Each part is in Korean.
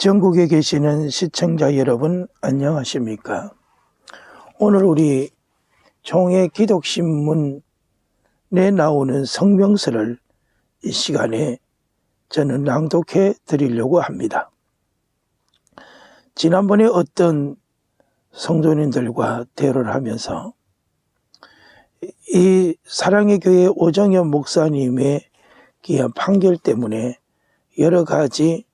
전국에 계시는 시청자 여러분 안녕하십니까? 오늘 우리 종의 기독신문에 나오는 성명서를 이 시간에 저는 낭독해 드리려고 합니다. 지난번에 어떤 성도님들과 대화를 하면서 이 사랑의 교회 오정현 목사님의 귀한 판결 때문에 여러 가지 에,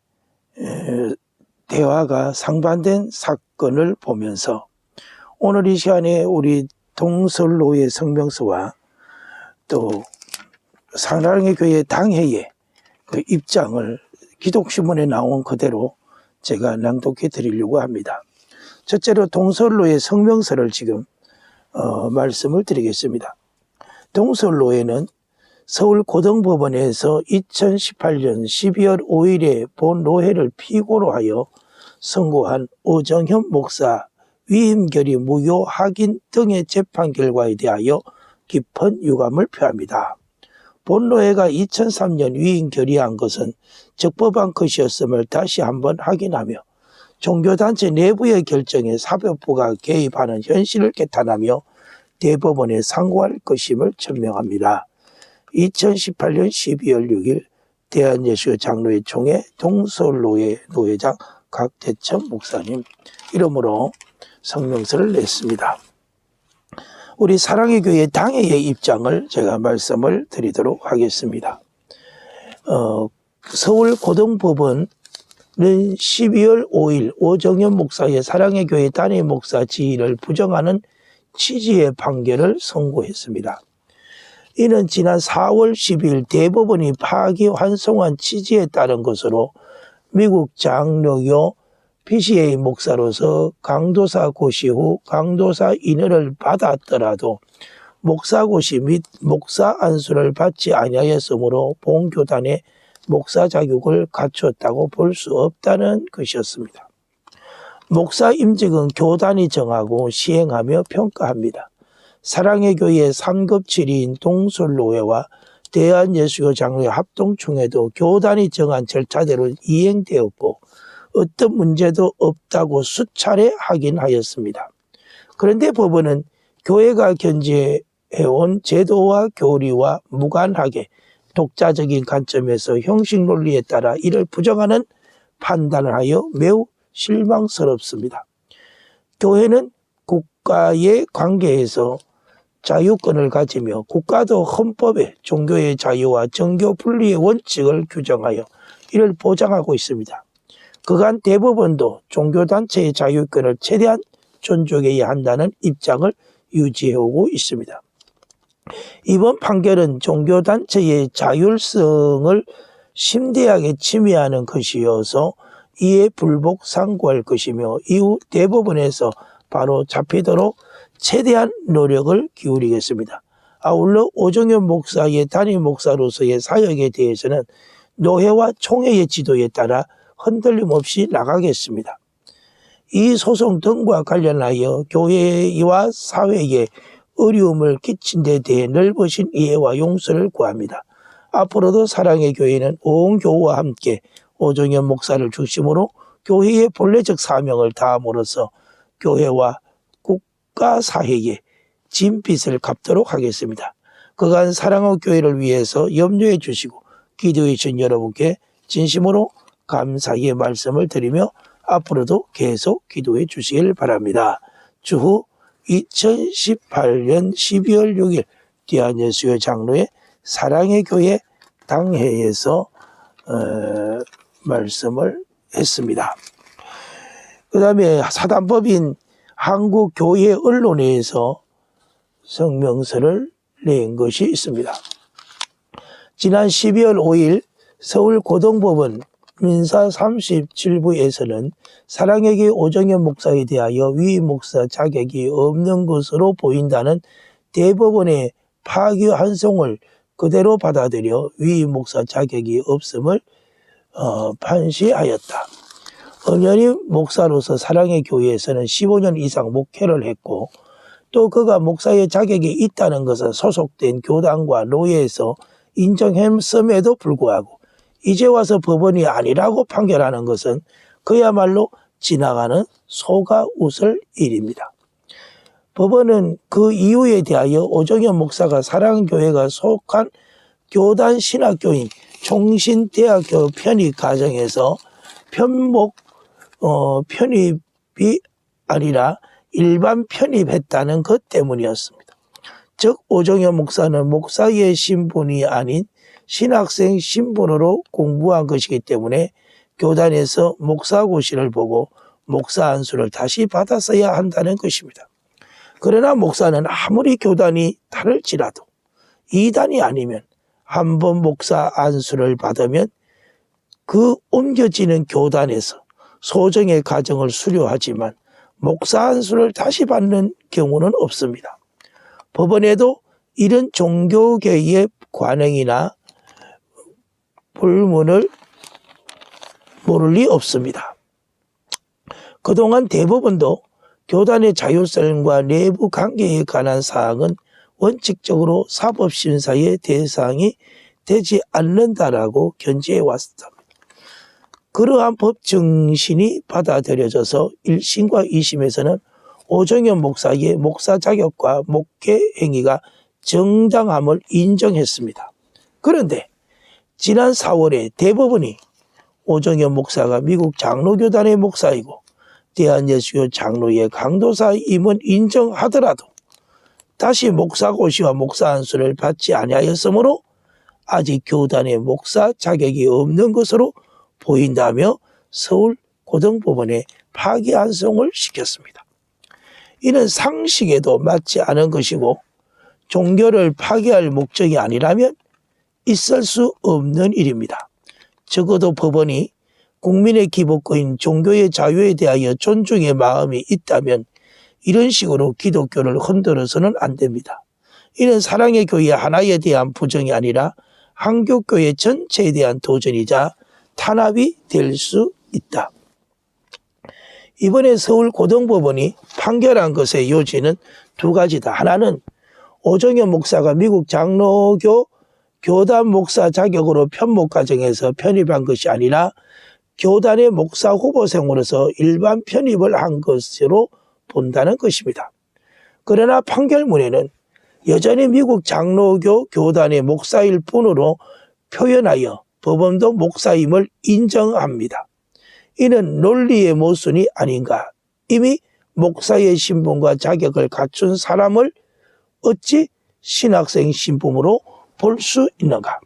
대화가 상반된 사건을 보면서 오늘 이 시간에 우리 동설로의 성명서와 또 사랑의 교회 당회의 그 입장을 기독신문에 나온 그대로 제가 낭독해 드리려고 합니다. 첫째로 동설로의 성명서를 지금 어, 말씀을 드리겠습니다. 동설로에는 서울고등법원에서 2018년 12월 5일에 본 노회를 피고로 하여 선고한 오정현 목사 위임결의 무효 확인 등의 재판 결과에 대하여 깊은 유감을 표합니다. 본노회가 2003년 위임 결의한 것은 적법한 것이었음을 다시 한번 확인하며 종교단체 내부의 결정에 사법부가 개입하는 현실을 개탄하며 대법원에 상고할 것임을 천명합니다. 2018년 12월 6일 대한예수 장로회 총회 동서로회 노회장 각대천 목사님 이름으로 성명서를 냈습니다. 우리 사랑의 교회 당회의 입장을 제가 말씀을 드리도록 하겠습니다. 어, 서울 고등법원은 12월 5일 오정현 목사의 사랑의 교회 단임 목사 지위를 부정하는 취지의 판결을 선고했습니다. 이는 지난 4월 10일 대법원이 파기 환송한 취지에 따른 것으로 미국 장로교 PCA 목사로서 강도사 고시 후 강도사 인허를 받았더라도 목사 고시 및 목사 안수를 받지 아니하였으므로 본교단의 목사 자격을 갖췄다고 볼 수 없다는 것이었습니다. 목사 임직은 교단이 정하고 시행하며 평가합니다. 사랑의 교회 3급 7위인 동설로회와 대한예수교 장로회 합동총회도 교단이 정한 절차대로 이행되었고 어떤 문제도 없다고 수차례 확인하였습니다. 그런데 법원은 교회가 견지해온 제도와 교리와 무관하게 독자적인 관점에서 형식 논리에 따라 이를 부정하는 판단을 하여 매우 실망스럽습니다. 교회는 국가의 관계에서 자유권을 가지며 국가도 헌법에 종교의 자유와 정교 분리의 원칙을 규정하여 이를 보장하고 있습니다. 그간 대법원도 종교단체의 자유권을 최대한 존중해야 한다는 입장을 유지해오고 있습니다. 이번 판결은 종교단체의 자율성을 심대하게 침해하는 것이어서 이에 불복 상고할 것이며 이후 대법원에서 바로 잡히도록 최대한 노력을 기울이겠습니다. 아울러 오정현 목사의 단임 목사로서의 사역에 대해서는 노회와 총회의 지도에 따라 흔들림 없이 나가겠습니다. 이 소송 등과 관련하여 교회와 사회에 어려움을 끼친 데 대해 넓으신 이해와 용서를 구합니다. 앞으로도 사랑의 교회는 온 교우와 함께 오정현 목사를 중심으로 교회의 본래적 사명을 다함으로써 교회와 국가 사회에 진빚을 갚도록 하겠습니다. 그간 사랑의 교회를 위해서 염려해 주시고 기도해 주신 여러분께 진심으로 감사의 말씀을 드리며 앞으로도 계속 기도해 주시길 바랍니다. 주후 2018년 12월 6일 대한예수의 장로의 사랑의 교회 당회에서 어, 말씀을 했습니다. 그 다음에 사단법인 한국 교회 언론에서 성명서를 낸 것이 있습니다. 지난 12월 5일 서울고등법원 민사 37부에서는 사랑에게 오정현 목사에 대하여 위 목사 자격이 없는 것으로 보인다는 대법원의 파기 환송을 그대로 받아들여 위 목사 자격이 없음을 어, 판시하였다. 엄연히 목사로서 사랑의 교회에서는 15년 이상 목회를 했고 또 그가 목사의 자격이 있다는 것은 소속된 교단과 노예에서 인정했음에도 불구하고 이제 와서 법원이 아니라고 판결하는 것은 그야말로 지나가는 소가 웃을 일입니다. 법원은 그 이유에 대하여 오정현 목사가 사랑교회가 속한 교단 신학교인 종신대학교 편입 과정에서 편목 어, 편입이 아니라 일반 편입했다는 것 때문이었습니다. 즉 오정현 목사는 목사의 신분이 아닌 신학생 신분으로 공부한 것이기 때문에 교단에서 목사고시를 보고 목사 안수를 다시 받았어야 한다는 것입니다. 그러나 목사는 아무리 교단이 다를지라도 이단이 아니면 한 번 목사 안수를 받으면 그 옮겨지는 교단에서 소정의 가정을 수료하지만 목사 안수를 다시 받는 경우는 없습니다. 법원에도 이런 종교계의 관행이나 불문을 모를 리 없습니다. 그동안 대법원도 교단의 자율성과 내부 관계에 관한 사항은 원칙적으로 사법심사의 대상이 되지 않는다라고 견지해 왔습니다. 그러한 법 정신이 받아들여져서 1심과 2심에서는 오정현 목사의 목사 자격과 목회 행위가 정당함을 인정했습니다. 그런데 지난 4월에 대법원이 오정현 목사가 미국 장로교단의 목사이고 대한예수교 장로의 강도사임은 인정하더라도 다시 목사고시와 목사 안수를 받지 아니하였으므로 아직 교단의 목사 자격이 없는 것으로 보인다며 서울 고등법원에 파기환송을 시켰습니다. 이는 상식에도 맞지 않은 것이고 종교를 파괴할 목적이 아니라면 있을 수 없는 일입니다. 적어도 법원이 국민의 기복거인 종교의 자유에 대하여 존중의 마음이 있다면 이런 식으로 기독교를 흔들어서는 안 됩니다. 이는 사랑의 교회 하나에 대한 부정이 아니라 한국교회 전체에 대한 도전이자 탄압이 될 수 있다. 이번에 서울 고등법원이 판결한 것의 요지는 두 가지다. 하나는 오정현 목사가 미국 장로교 교단 목사 자격으로 편목 과정에서 편입한 것이 아니라 교단의 목사 후보생으로서 일반 편입을 한 것으로 본다는 것입니다. 그러나 판결문에는 여전히 미국 장로교 교단의 목사일 뿐으로 표현하여 법원도 목사임을 인정합니다. 이는 논리의 모순이 아닌가. 이미 목사의 신분과 자격을 갖춘 사람을 어찌 신학생 신분으로 볼 수 있는가?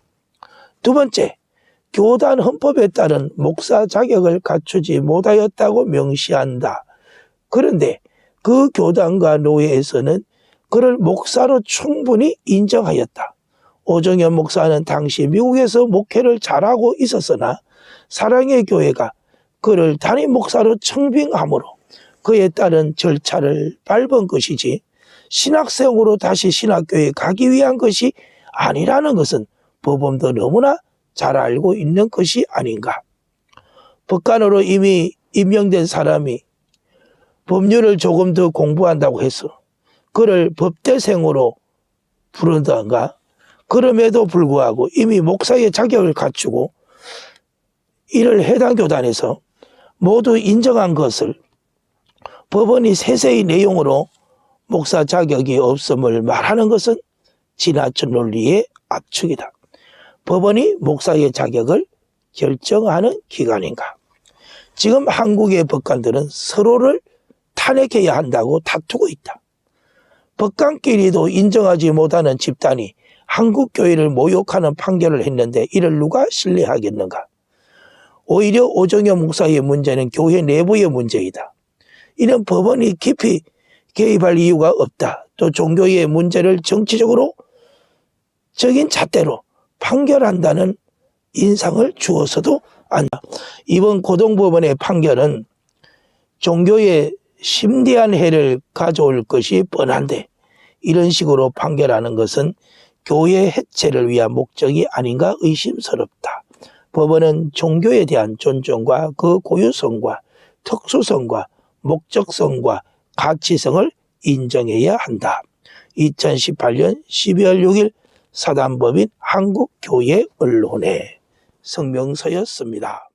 두 번째, 교단 헌법에 따른 목사 자격을 갖추지 못하였다고 명시한다. 그런데 그 교단과 노예에서는 그를 목사로 충분히 인정하였다. 오정현 목사는 당시 미국에서 목회를 잘하고 있었으나 사랑의 교회가 그를 단임 목사로 청빙함으로 그에 따른 절차를 밟은 것이지 신학생으로 다시 신학교에 가기 위한 것이 아니라는 것은 법원도 너무나 잘 알고 있는 것이 아닌가. 법관으로 이미 임명된 사람이 법률을 조금 더 공부한다고 해서 그를 법대생으로 부른다가 그럼에도 불구하고 이미 목사의 자격을 갖추고 이를 해당 교단에서 모두 인정한 것을 법원이 세세히 내용으로 목사 자격이 없음을 말하는 것은 지나친 논리의 압축이다. 법원이 목사의 자격을 결정하는 기관인가? 지금 한국의 법관들은 서로를 탄핵해야 한다고 다투고 있다. 법관끼리도 인정하지 못하는 집단이 한국 교회를 모욕하는 판결을 했는데 이를 누가 신뢰하겠는가? 오히려 오정현 목사의 문제는 교회 내부의 문제이다. 이는 법원이 깊이 개입할 이유가 없다. 또 종교의 문제를 정치적으로 적인 잣대로 판결한다는 인상을 주어서도 안다. 이번 고등법원의 판결은 종교에 심대한 해를 가져올 것이 뻔한데 이런 식으로 판결하는 것은 교회 해체를 위한 목적이 아닌가 의심스럽다. 법원은 종교에 대한 존중과 그 고유성과 특수성과 목적성과 가치성을 인정해야 한다. 2018년 12월 6일 사단법인 한국교회 언론의 성명서였습니다.